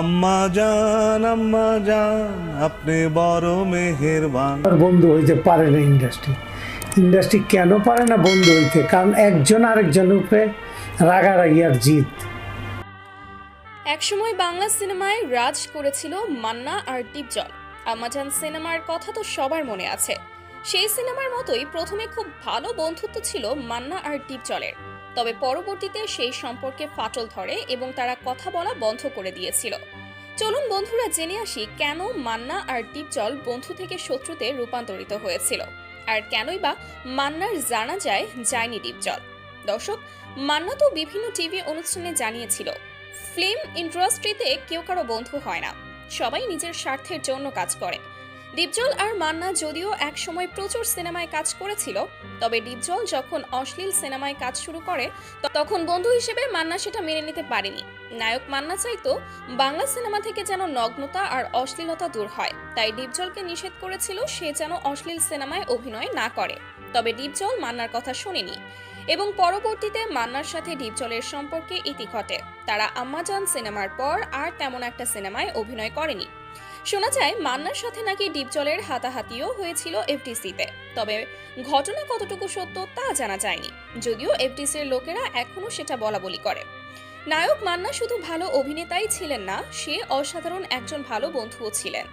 আম্মা জান আম্মা জান আপনি বড় মেহেরবান। বন্ধু হইতে পারে না ইন্ডাস্ট্রি ইন্ডাস্ট্রি কেন পারে না বন্ধু হইতে কারণ একজন আরেকজনের উপরে রাগারাগি আর জিত একসময় বাংলা সিনেমায় রাজ করেছিল মান্না আর ডিপজল আমাজান সিনেমার কথা তো সবার মনে আছে। সেই সিনেমার মতোই প্রথমে খুব ভালো বন্ধুত্ব ছিল মান্না আর ডিপজলের তবে পরবর্তীতে সেই সম্পর্কে ফাটল ধরে এবং তারা কথা বলা বন্ধ করে দিয়েছিল। চলুন বন্ধুরা জেনে আসি কেন মান্না আর ডিপজল বন্ধু থেকে শত্রুতে রূপান্তরিত হয়েছিল। আর কেনই বা মান্নার জানা যায় যায়নি ডিপজল দর্শক, মান্না তো বিভিন্ন টিভি অনুষ্ঠানে জানিয়েছিল, ফিল্ম ইন্ডাস্ট্রিতে কেউ কারও বন্ধু হয় না। সবাই নিজের স্বার্থের জন্য কাজ করে। ডিপজল আর মান্না যদিও এক সময় প্রচুর সিনেমায় কাজ করেছিল, তবে ডিপজল যখন অশ্লীল সিনেমায় কাজ শুরু করে তখন বন্ধু হিসেবে মান্না সেটা মেনে নিতে পারেনি। নায়ক মান্না চাইতো বাংলা সিনেমা থেকে যেন নগ্নতা আর অশ্লীলতা দূর হয়, তাই ডিপজলকে নিষেধ করেছিল সে যেন অশ্লীল সিনেমায় অভিনয় না করে। তবে ডিপজল মান্নার কথা শোনেনি এবং পরবর্তীতে মান্নার সাথে ডিপজলের সম্পর্কে ইতি ঘটে। তারা আম্মাজান সিনেমার পর আর তেমন একটা সিনেমায় অভিনয় করেনি। শোনা যায়, মান্নার সাথে নাকি ডিপজলের হাতাহাতিও হয়েছিল এফটিসিতে। তবে ঘটনা কতটুকু সত্য তা জানা যায়নি, যদিও এফটিসির লোকেরা এখনও সেটা বলা বলি করে। নায়ক মান্না শুধু ভালো অভিনেতাই ছিলেন না, সে অসাধারণ একজন ভালো বন্ধুও ছিলেন।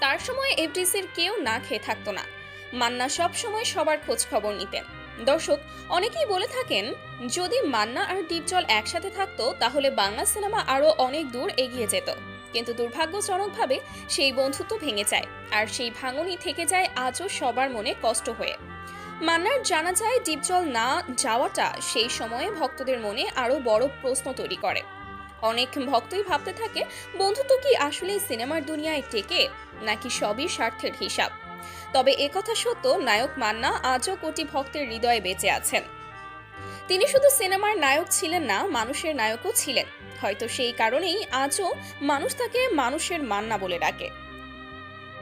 তার সময় এফটিসির কেউ না খেয়ে থাকতো না। মান্না সব সময় সবার খোঁজ খবর নিতেন। দর্শক, অনেকেই বলে থাকেন, যদি মান্না আর ডিপজল একসাথে থাকতো, তাহলে বাংলা সিনেমা আরও অনেক দূর এগিয়ে যেত। কিন্তু দুর্ভাগ্যজনকভাবে সেই বন্ধুত্ব ভেঙে যায়, আর সেই ভাঙনই থেকে যায় আজও সবার মনে কষ্ট হয়ে। মান্নার জানা যায় ডিপজল না যাওয়াটা সেই সময়ে ভক্তদের মনে আরও বড় প্রশ্ন তৈরি করে। অনেক ভক্তই ভাবতে থাকে, বন্ধুত্ব কি আসলে সিনেমার দুনিয়ায় টেকে, নাকি সবই স্বার্থের হিসাব? তবে একথা সত্য, নায়ক মান্না আজও কোটি ভক্তের হৃদয়ে বেঁচে আছেন। তিনি শুধু সিনেমার নায়ক ছিলেন না, মানুষের নায়কও ছিলেন। হয়তো সেই কারণেই আজও মানুষ তাকে মানুষের মান্না বলে ডাকে।